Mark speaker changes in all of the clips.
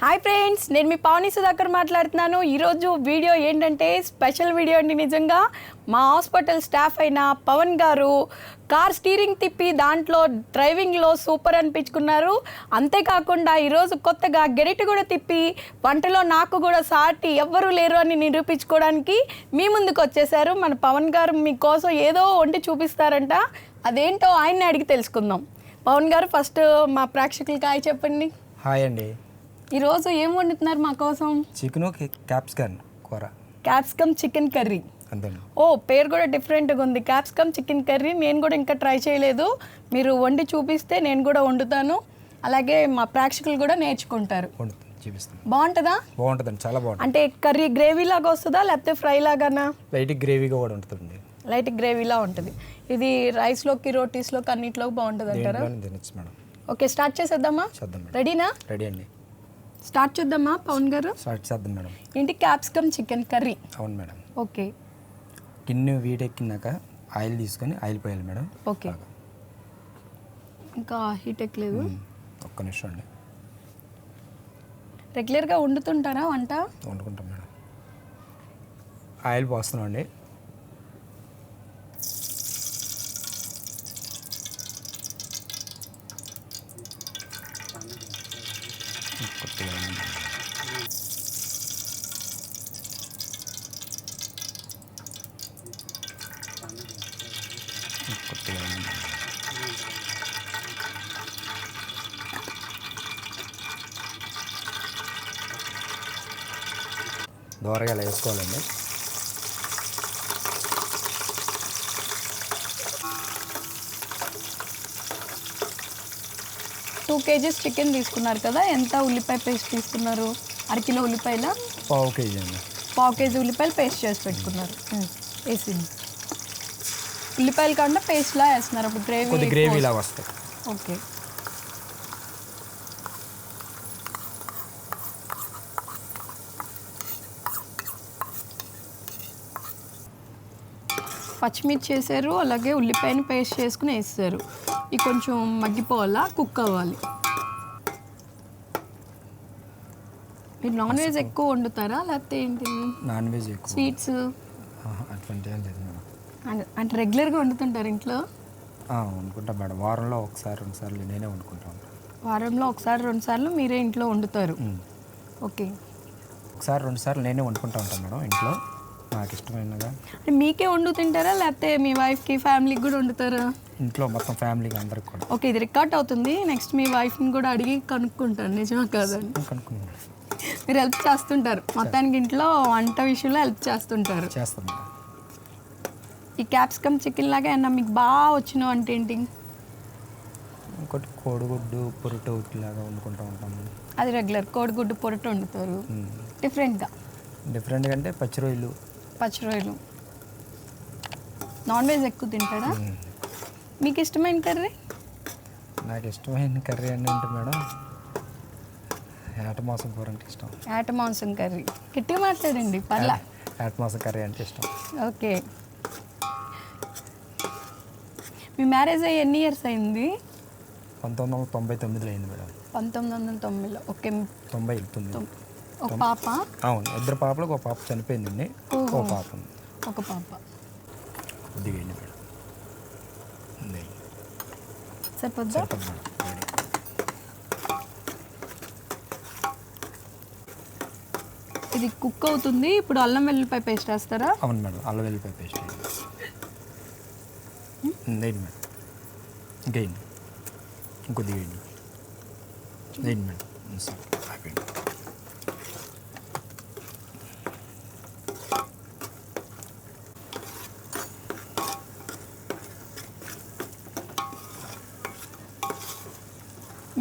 Speaker 1: Hi friends నేను మీ పావని సుధాకర్ మాట్లాడుతున్నాను. ఈరోజు వీడియో ఏంటంటే స్పెషల్ వీడియో అండి నిజంగా. మా హాస్పిటల్ స్టాఫ్ అయిన పవన్ గారు కార్ స్టీరింగ్ తిప్పి దాంట్లో డ్రైవింగ్లో సూపర్ అనిపించుకున్నారు. అంతేకాకుండా ఈరోజు కొత్తగా గెరిట్ కూడా తిప్పి వంటలో నాకు కూడా సాటి ఎవ్వరూ లేరు అని నిరూపించుకోవడానికి మీ ముందుకు వచ్చేసారు మన పవన్ గారు మీకోసం ఏదో వండి చూపిస్తారంట. అదేంటో ఆయన్ని అడిగి తెలుసుకుందాం. పవన్ గారు ఫస్ట్ మా ప్రేక్షకులకి హాయ్ చెప్పండి.
Speaker 2: హాయ్ అండి.
Speaker 1: ఈరోజు ఏం వండుతున్నారు మా కోసం?
Speaker 2: చికెను క్యాప్సికన్ కూర.
Speaker 1: Capsicum chicken curry. ఓ పేరు కూడా డిఫరెంట్గా ఉంది. క్యాప్సికమ్ చికెన్ కర్రీ నేను కూడా ఇంకా ట్రై చేయలేదు. మీరు వండి చూపిస్తే నేను కూడా వండుతాను. అలాగే మా ప్రేక్షకులు కూడా నేర్చుకుంటారు.
Speaker 2: చూపిస్తాను.
Speaker 1: బాగుంటుందా?
Speaker 2: బాగుంటుందండి చాలా బాగుంటుంది.
Speaker 1: అంటే కర్రీ గ్రేవీ లాగా వస్తుందా లేకపోతే ఫ్రై లాగానా?
Speaker 2: లైట్ గ్రేవీగా కూడా ఉంటుంది
Speaker 1: లైట్ గ్రేవీలా ఉంటుంది. ఇది రైస్లోకి రోటీస్లోకి అన్నిట్లోకి బాగుంటుంది అంటారా?
Speaker 2: మేడం.
Speaker 1: ఓకే స్టార్ట్ చేసేద్దామా? రెడీనా?
Speaker 2: రెడీ అండి.
Speaker 1: స్టార్ట్ చేద్దామా పవన్ గారు?
Speaker 2: స్టార్ట్ చేద్దాం మేడం.
Speaker 1: ఏంటి క్యాప్సికమ్ చికెన్ కర్రీ?
Speaker 2: అవును మేడం.
Speaker 1: ఓకే.
Speaker 2: గిన్నె వీటెక్కినాక ఆయిల్ తీసుకొని ఆయిల్ పోయాలి మేడం.
Speaker 1: ఓకే. ఇంకా హీట్ ఎక్కలేదు.
Speaker 2: ఒక్క నిమిషం అండి.
Speaker 1: రెగ్యులర్గా వండుతుంటారా వంట?
Speaker 2: వండుకుంటాం మేడం. ఆయిల్ పోస్తున్నాం అండి కొద్దిగా ఉంది. కొద్దిగా ఉంది. దోరగా ఇలా వేసుకోవాలండి.
Speaker 1: టూ కేజీస్ చికెన్ తీసుకున్నారు కదా ఎంత ఉల్లిపాయ పేస్ట్ తీసుకున్నారు? అరకిలో ఉల్లిపాయల?
Speaker 2: పావు కేజీ అండి.
Speaker 1: పావు కేజీ ఉల్లిపాయలు పేస్ట్ చేసి పెట్టుకున్నారు. ఉమ్, వేసింది. ఉల్లిపాయలు కాకుండా పేస్ట్లా వేస్తున్నారు అప్పుడు గ్రేవీ
Speaker 2: గ్రేవీ లాగా వస్తాయి.
Speaker 1: ఓకే పచ్చిమిర్చి వేసారు అలాగే ఉల్లిపాయని పేస్ట్ చేసుకుని వేస్తారు. ఇది కొంచెం మగ్గిపోవాలా? కుక్ అవ్వాలి. మీరు నాన్ వెజ్ ఎక్కువ వండుతారా? లేకపోతే ఏంటి?
Speaker 2: Non veg
Speaker 1: sweets?
Speaker 2: అటువంటి లేదు
Speaker 1: అంటే రెగ్యులర్గా వండుతుంటారు ఇంట్లో?
Speaker 2: వండుకుంటాం మేడం. వారంలో ఒకసారి రెండు సార్లు నేనే వండుకుంటా ఉంటాను
Speaker 1: వారంలో ఒకసారి రెండు సార్లు మీరే ఇంట్లో వండుతారు. ఓకే.
Speaker 2: ఒకసారి రెండు సార్లు నేనే వండుకుంటా ఉంటాను మేడం ఇంట్లో. నాకు ఇష్టమైనగా
Speaker 1: అంటే మీకే వండు తింటారా లేకపోతే మీ వైఫ్కి ఫ్యామిలీకి కూడా వండుతారా?
Speaker 2: ఇంట్లో మొత్తం ఫ్యామిలీకి అందరికి కూడా.
Speaker 1: ఓకే ఇది రికార్డ్ అవుతుంది. నెక్స్ట్ మీ వైఫ్ని కూడా అడిగి కనుక్కుంటాను. నిజమా కాదండి
Speaker 2: కనుక్కున్నాను మేడం.
Speaker 1: మీరు హెల్ప్ చేస్తుంటారు. మొత్తానికి ఇంట్లో వంట విషయంలో హెల్ప్ చేస్తుంటారు.
Speaker 2: చేస్తాం మేడం
Speaker 1: ఈ క్యాప్సికమ్ చికెన్ లాగా ఏమన్నా మీకు బాగా వచ్చిన వంట ఏంటి?
Speaker 2: ఇంకోటి కోడిగుడ్డు పొరుటు లాగా వండుకుంటూ ఉంటాం.
Speaker 1: అది రెగ్యులర్ కోడిగుడ్డు పొరటు వండుతారు. డిఫరెంట్గా
Speaker 2: డిఫరెంట్గా అంటే పచ్చి రొయ్యలు
Speaker 1: పచ్చి రొయ్యలు నాన్ వెజ్ ఎక్కువ తింటారా
Speaker 2: ఉమ్.
Speaker 1: మీకు ఇష్టమైన కర్రీ?
Speaker 2: నాకు ఇష్టమైన కర్రీ ఏంటంటే మేడం? ఏట మాసం కూర అంటే ఇష్టం.
Speaker 1: యాట మాంసం కర్రీ. గట్టిగా మాట్లాడండి పర్లా.
Speaker 2: ఏట మాసం కర్రీ అంటే ఇష్టం.
Speaker 1: ఓకే. మీ మ్యారేజ్ అయ్యి ఎన్ని ఇయర్స్ అయింది?
Speaker 2: పంతొమ్మిది వందల తొంభై తొమ్మిదిలో అయింది మేడం.
Speaker 1: పంతొమ్మిది వందల తొంభైలో. ఓకే.
Speaker 2: తొంభై తొమ్మిది.
Speaker 1: ఒక పాప?
Speaker 2: అవును ఇద్దరు పాపలకు ఒక పాప చనిపోయిందండి. ఒక పాప
Speaker 1: ఒక పాప.
Speaker 2: అయింది మేడం.
Speaker 1: సరిపోద్దా. ఇది కుక్ అవుతుంది. ఇప్పుడు అల్లం వెల్లుల్లిపాయ పేస్ట్ వేస్తారా?
Speaker 2: అవును మేడం అల్లం వెల్లిపాయ పేస్ట్ వేయండి. మేడం. ఇంకా వేయండి ఇంకొద్దిగా వేయండి మేడం. సరే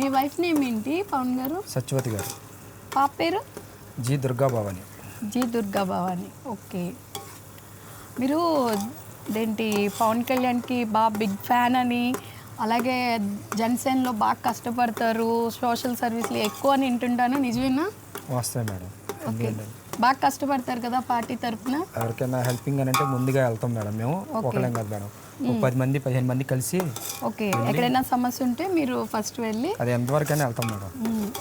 Speaker 1: మీ వైఫ్ నేమ్ ఏంటి? పవన్ గారు?
Speaker 2: సత్యవతి గారు.
Speaker 1: పాప పేరు?
Speaker 2: G Durga Bhavani.
Speaker 1: G Durga Bhavani. Okay. మీరు దేంటి పవన్ కళ్యాణ్కి బాగా బిగ్ ఫ్యాన్ అని అలాగే జనసేనలో బాగా కష్టపడతారు సోషల్ సర్వీస్లు ఎక్కువ అని వింటుంటాను. నిజమేనా?
Speaker 2: వస్తాయి మేడం.
Speaker 1: ఓకే. బాగా కష్టపడతారు కదా పార్టీ తరఫున
Speaker 2: ఎవరికైనా హెల్పింగ్ అని అంటే ముందుగా వెళ్తాం మేడం మేము. ఒకళ్ళేం కాదు మేడం. పది మంది పదిహేను మంది కలిసి
Speaker 1: ఓకే. ఎక్కడైనా సమస్య ఉంటే మీరు ఫస్ట్ వెళ్ళి
Speaker 2: అది ఎంతవరకైనా వెళ్తాం మేడం.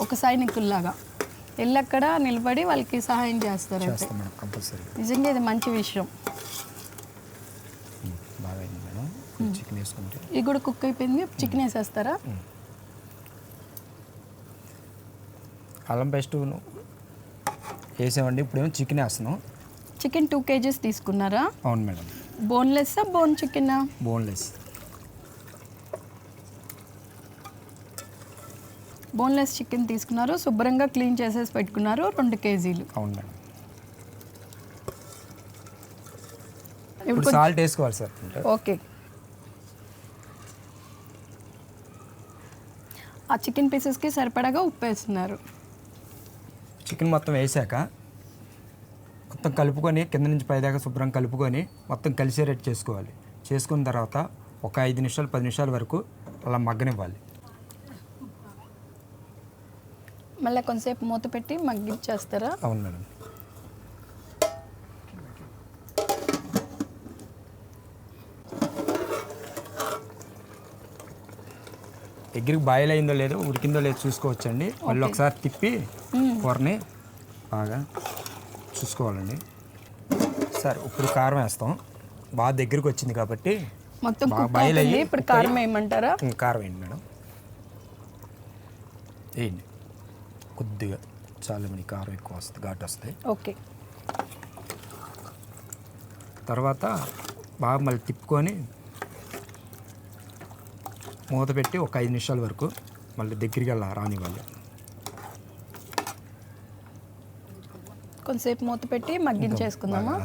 Speaker 1: ఒక సైనికుల్లాగా వెళ్ళి అక్కడ నిలబడి వాళ్ళకి సహాయం చేస్తారు.
Speaker 2: చేస్తాం మేడం కంపల్సరీ.
Speaker 1: నిజంగా ఇది మంచి విషయం.
Speaker 2: బాగా అయింది మేడం. చికెన్ వేసుకుంటే.
Speaker 1: ఇది కూడా కుక్ అయిపోయింది. చికెన్ వేసేస్తారా?
Speaker 2: అల్లం పేస్ట్ వేసామండి ఇప్పుడేమో చికెన్ వేస్తున్నాం.
Speaker 1: చికెన్ టూ కేజీస్ తీసుకున్నారా?
Speaker 2: అవును madam.
Speaker 1: Boneless bone chicken?
Speaker 2: Boneless.
Speaker 1: Boneless chicken తీసుకున్నారు. శుభ్రంగా క్లీన్ చేసేసి పెట్టుకున్నారు. రెండు కేజీలు.
Speaker 2: అవును మేడం.
Speaker 1: ఇప్పుడు
Speaker 2: ఇప్పుడు సాల్ట్ వేసుకోవాలి సార్.
Speaker 1: ఓకే. ఆ చికెన్ పీసెస్కి సరిపడగా ఉప్పు వేస్తున్నారు.
Speaker 2: చికెన్ మొత్తం వేసాక మొత్తం కలుపుకొని కింద నుంచి పైదాకా శుభ్రం కలుపుకొని మొత్తం కలిసేటట్టు చేసుకోవాలి. చేసుకున్న తర్వాత ఒక ఐదు నిమిషాలు పది నిమిషాల వరకు అలా మగ్గనివ్వాలి.
Speaker 1: మళ్ళీ కొంతసేపు మూత పెట్టి మగ్గిచ్చేస్తారా
Speaker 2: అవును మేడం. దగ్గరికి బాయిల్ అయిందో లేదో ఉడికిందో లేదో చూసుకోవచ్చండి. మళ్ళీ ఒకసారి తిప్పి కూరని బాగా చూసుకోవాలండి. సరే ఇప్పుడు కారం వేస్తాం. బాగా దగ్గరికి వచ్చింది కాబట్టి
Speaker 1: మొత్తం
Speaker 2: బాయిల్ అయ్యి
Speaker 1: ఇప్పుడు కారం వేయమంటారా?
Speaker 2: కారం వేయండి మేడం. వేయండి. కొద్దిగా చాలా మంది కారం ఎక్కువ వస్తుంది ఘాటు వస్తాయి
Speaker 1: ఓకే.
Speaker 2: తర్వాత బాగా మళ్ళీ తిప్పుకొని మూత పెట్టి ఒక ఐదు నిమిషాల వరకు మళ్ళీ దగ్గరికి వెళ్ళా రానివ్వాలి.
Speaker 1: కొంతసేపు మూత పెట్టి మగ్గించేసుకుందామా?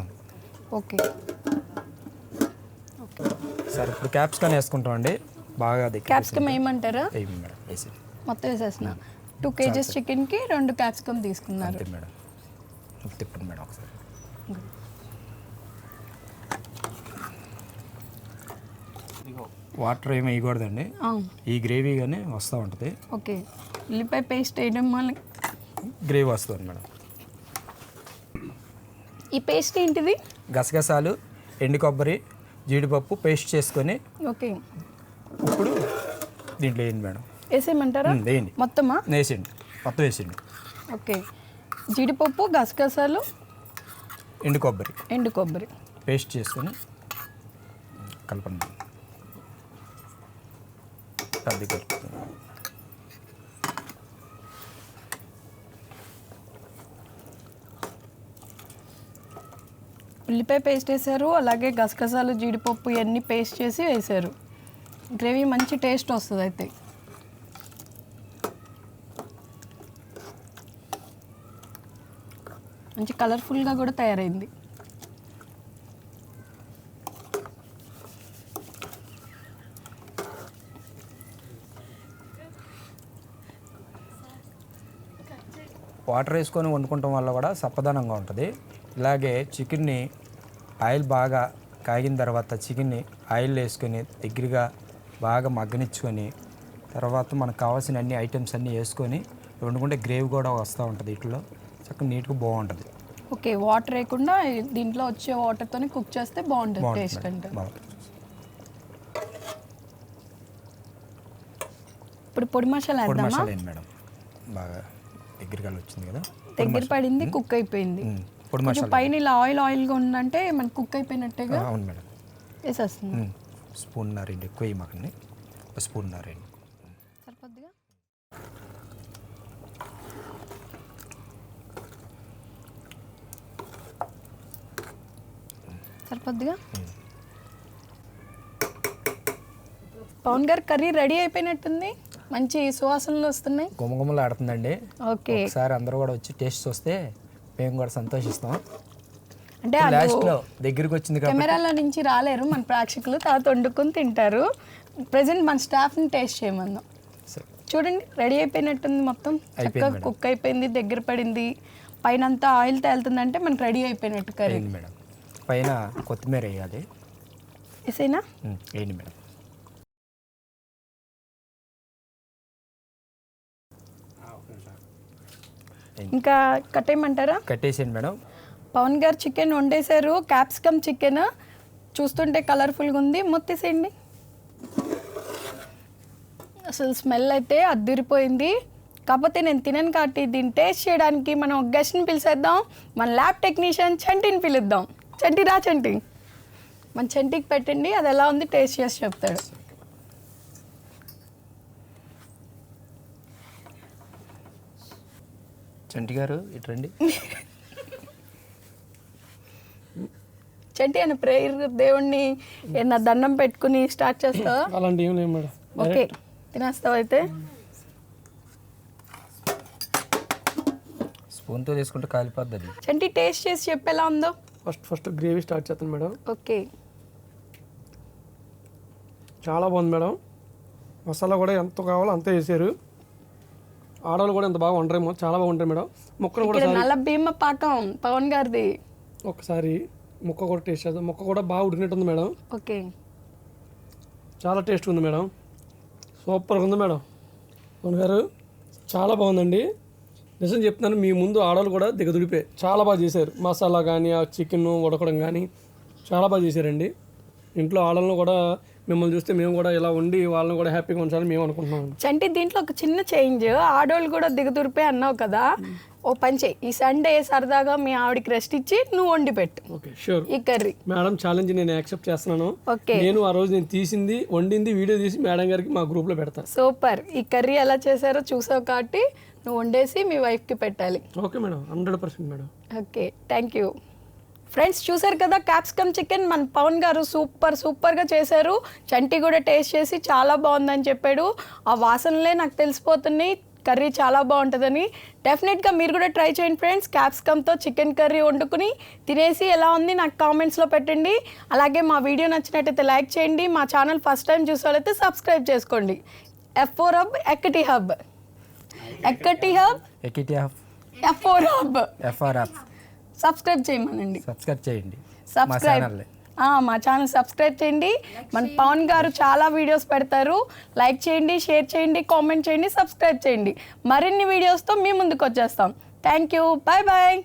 Speaker 1: ఓకే.
Speaker 2: సరే ఇప్పుడు క్యాప్సికన్ వేసుకుంటామండి. బాగా దగ్గర
Speaker 1: క్యాప్సికమ్ వేయమంటారా
Speaker 2: వేయండి మేడం వేసి
Speaker 1: మొత్తం వేసేసిన టూ కేజీస్ చికెన్కి రెండు క్యాప్సికమ్ తీసుకున్నారు.
Speaker 2: అంతే మేడం. తిప్పండి మేడం ఒకసారి. వాటర్ ఏమి వేయకూడదండి. ఈ గ్రేవీ కానీ వస్తూ ఉంటుంది.
Speaker 1: ఓకే. ఉల్లిపాయ పేస్ట్ వేయడం వల్ల
Speaker 2: గ్రేవీ వస్తుంది మేడం.
Speaker 1: ఈ పేస్ట్ ఏంటిది?
Speaker 2: గసగసాలు ఎండు కొబ్బరి జీడిపప్పు పేస్ట్ చేసుకొని
Speaker 1: ఓకే.
Speaker 2: ఇప్పుడు దీంట్లో వేయండి మేడం.
Speaker 1: వేసేయమంటారా?
Speaker 2: వేయండి.
Speaker 1: మొత్తమా?
Speaker 2: వేసేయండి. మొత్తం వేసేయండి.
Speaker 1: ఓకే. జీడిపప్పు గసగసాలు
Speaker 2: ఎండు కొబ్బరి.
Speaker 1: ఎండు కొబ్బరి.
Speaker 2: పేస్ట్ చేసుకొని కలపండి. అది కలుపుతుంది
Speaker 1: ఉల్లిపాయ పేస్ట్ వేసారు అలాగే గసగసాలు జీడిపప్పు ఇవన్నీ పేస్ట్ చేసి వేశారు గ్రేవీ మంచి టేస్ట్ వస్తుంది అయితే. మంచి కలర్ఫుల్గా కూడా తయారైంది.
Speaker 2: వాటర్ వేసుకొని వండుకోవటం వల్ల కూడా సప్పదనంగా ఉంటుంది. ఇలాగే చికెన్ని ఆయిల్ బాగా కాగిన తర్వాత చికెన్ని ఆయిల్ వేసుకొని దగ్గరగా బాగా మగ్గనిచ్చుకొని తర్వాత మనకు కావాల్సిన అన్ని ఐటమ్స్ అన్నీ వేసుకొని వండుకుంటే గ్రేవీ కూడా వస్తూ ఉంటుంది ఇట్లో. చక్కగా నీట్గా బాగుంటుంది.
Speaker 1: ఓకే వాటర్ వేయకుండా దీంట్లో వచ్చే వాటర్తోనే కుక్ చేస్తే బాగుంటుంది టేస్ట్ అంటే ఇప్పుడు పొడి మసాలా
Speaker 2: పొడి మసాలా మేడం. బాగా దగ్గరగా వచ్చింది కదా?
Speaker 1: దగ్గర పడింది కుక్ అయిపోయింది.
Speaker 2: పొడి మసాలా.
Speaker 1: పైన ఇలా ఆయిల్ ఆయిల్గా ఉందంటే మనకు కుక్ అయిపోయినట్టేగా
Speaker 2: అవును మేడం.
Speaker 1: వేసేస్తుంది.
Speaker 2: స్పూన్ రెండు ఎక్కువ వేయమాకండి. ఒక స్పూన్ రెండు.
Speaker 1: సరిపోద్దిగా? సరిపోద్దిగా? పవన్ గారు కర్రీ రెడీ అయిపోయినట్టుంది. మంచి సువాసనలు వస్తున్నాయి?
Speaker 2: గుమగుమలు ఆడుతుందండి
Speaker 1: ఓకే.
Speaker 2: ఒకసారి అందరూ కూడా వచ్చి టేస్ట్ చూస్తే మేము కూడా సంతోషిస్తాం.
Speaker 1: అంటే వాళ్ళు
Speaker 2: లాస్ట్లో దగ్గరికి వచ్చింది
Speaker 1: కెమెరాల నుంచి రాలేరు మన ప్రేక్షకులు తర్వాత వండుకొని తింటారు. ప్రజెంట్ మన స్టాఫ్ని టేస్ట్ చేయమందాం. చూడండి రెడీ అయిపోయినట్టుంది మొత్తం. చక్కగా. కుక్ అయిపోయింది దగ్గర పడింది. పైన అంతా ఆయిల్ తేలుతుందంటే మనకు రెడీ అయిపోయినట్టు కర్రీ
Speaker 2: మేడం. పైన కొత్తిమీర వేయాలి. ఉమ్, వేయండి మేడం.
Speaker 1: ఇంకా కట్టేయమంటారా?
Speaker 2: కట్టేసేయండి మేడం.
Speaker 1: పవన్ గారు చికెన్ వండేశారు. క్యాప్సికమ్ చికెన్ చూస్తుంటే కలర్ఫుల్గా ఉంది. మొత్తేసేయండి. అసలు స్మెల్ అయితే అద్దిరిపోయింది. కాకపోతే నేను తినను కాబట్టి దీన్ని టేస్ట్ చేయడానికి మనం గెస్ట్ని పిలిచేద్దాం. మన ల్యాబ్ టెక్నీషియన్ చంటిని పిలుద్దాం. చంటి రా చంటి? మన చంటికి పెట్టండి. అది ఎలా ఉంది టేస్ట్ చేసి చెప్తాడు.
Speaker 2: చంటి గారు ఇటు రండి.
Speaker 1: చంటి అని ప్రేయర్ దేవుణ్ణి ఏమన్నా దండం పెట్టుకుని స్టార్ట్ చేస్తావా?
Speaker 3: అలాంటి ఏం లేదు మేడం.
Speaker 1: ఓకే తినేస్తావు అయితే?
Speaker 2: స్పూన్తో తీసుకుంటే కాలిపోద్ది అది
Speaker 1: చంటి టేస్ట్ చేసి చెప్పు ఎలా ఉందో?
Speaker 3: ఫస్ట్ ఫస్ట్ గ్రేవీ స్టార్ట్ చేస్తాను మేడం.
Speaker 1: ఓకే.
Speaker 3: చాలా బాగుంది మేడం. మసాలా కూడా ఎంత కావాలో అంతే వేసారు ఆడవాళ్ళు కూడా ఎంత బాగా వండరేమో చాలా బాగుంటాయి మేడం. ముక్కను కూడా
Speaker 1: నల్ల భీమ పాకం పవన్ గారిది.
Speaker 3: ఒకసారి ముక్క కూడా టేస్ట్ చేద్దాం. ముక్క కూడా బాగా ఉడికినట్టుంది మేడం.
Speaker 1: ఓకే.
Speaker 3: చాలా టేస్ట్ ఉంది మేడం. సూపర్గా ఉంది మేడం. అవును గారు చాలా బాగుందండి. నిజం చెప్తున్నాను మీ ముందు ఆడవాళ్ళు కూడా దిగదుడిపే చాలా బాగా చేశారు. మసాలా కానీ ఆ చికెన్ ఉడకడం కానీ చాలా బాగా చేశారండి. ఇంట్లో ఆడవాళ్ళను కూడా మిమ్మల్ని చూస్తే మేము కూడా ఇలా ఉండి వాళ్ళని కూడా హ్యాపీగా ఉంచాలని మేము అనుకుంటున్నాం.
Speaker 1: చంటి దీంట్లో ఒక చిన్న చేంజ్ ఆడోళ్ళు కూడా దిగదురిపే అన్నావు కదా. ఓ పని చెయ్యి ఈ సండే సరదాగా మీ ఆవిడకి రెస్ట్ ఇచ్చి నువ్వు వండి పెట్టు.
Speaker 3: ఓకే షూర్
Speaker 1: ఈ కర్రీ.
Speaker 3: మేడం ఛాలెంజ్ నేను యాక్సెప్ట్ చేస్తున్నాను.
Speaker 1: ఓకే
Speaker 3: నేను ఆ రోజు నేను తీసింది వండింది వీడియో తీసి మేడం గారికి మా గ్రూప్లో పెడతాను
Speaker 1: సూపర్ ఈ కర్రీ ఎలా చేశారో చూసావు కాబట్టి నువ్వు వండేసి మీ వైఫ్కి పెట్టాలి.
Speaker 3: Okay madam hundred percent madam
Speaker 1: okay thank you friends చూసారు కదా క్యాప్సికమ్ చికెన్ మన పవన్ గారు సూపర్ సూపర్గా చేశారు. చంటి కూడా టేస్ట్ చేసి చాలా బాగుందని చెప్పాడు. ఆ వాసనలే నాకు తెలిసిపోతున్నాయి కర్రీ చాలా బాగుంటుందని. డెఫినెట్గా మీరు కూడా ట్రై చేయండి ఫ్రెండ్స్. క్యాప్సికమ్తో చికెన్ కర్రీ వండుకుని తినేసి ఎలా ఉంది నాకు కామెంట్స్లో పెట్టండి. అలాగే మా వీడియో నచ్చినట్టయితే లైక్ చేయండి. మా ఛానల్ ఫస్ట్ టైం చూసే వాళ్ళైతే సబ్స్క్రైబ్ చేసుకోండి. ఎఫ్ ఫోర్ హబ్ ఎక్కటి హబ్ ఎక్కటి hub
Speaker 2: ఎకిటీ of
Speaker 1: F four hub
Speaker 2: FRF
Speaker 1: subscribe చేయమనండి.
Speaker 2: సబ్స్క్రైబ్ చేయండి.
Speaker 1: సబ్స్క్రైబ్. మా ఛానల్ సబ్స్క్రైబ్ చేయండి. మన పవన్ గారు చాలా వీడియోస్ పెడతారు. లైక్ చేయండి షేర్ చేయండి కామెంట్ చేయండి సబ్స్క్రైబ్ చేయండి. మరిన్ని వీడియోస్తో మీ ముందుకు వచ్చేస్తాం థ్యాంక్ యూ. Bye bye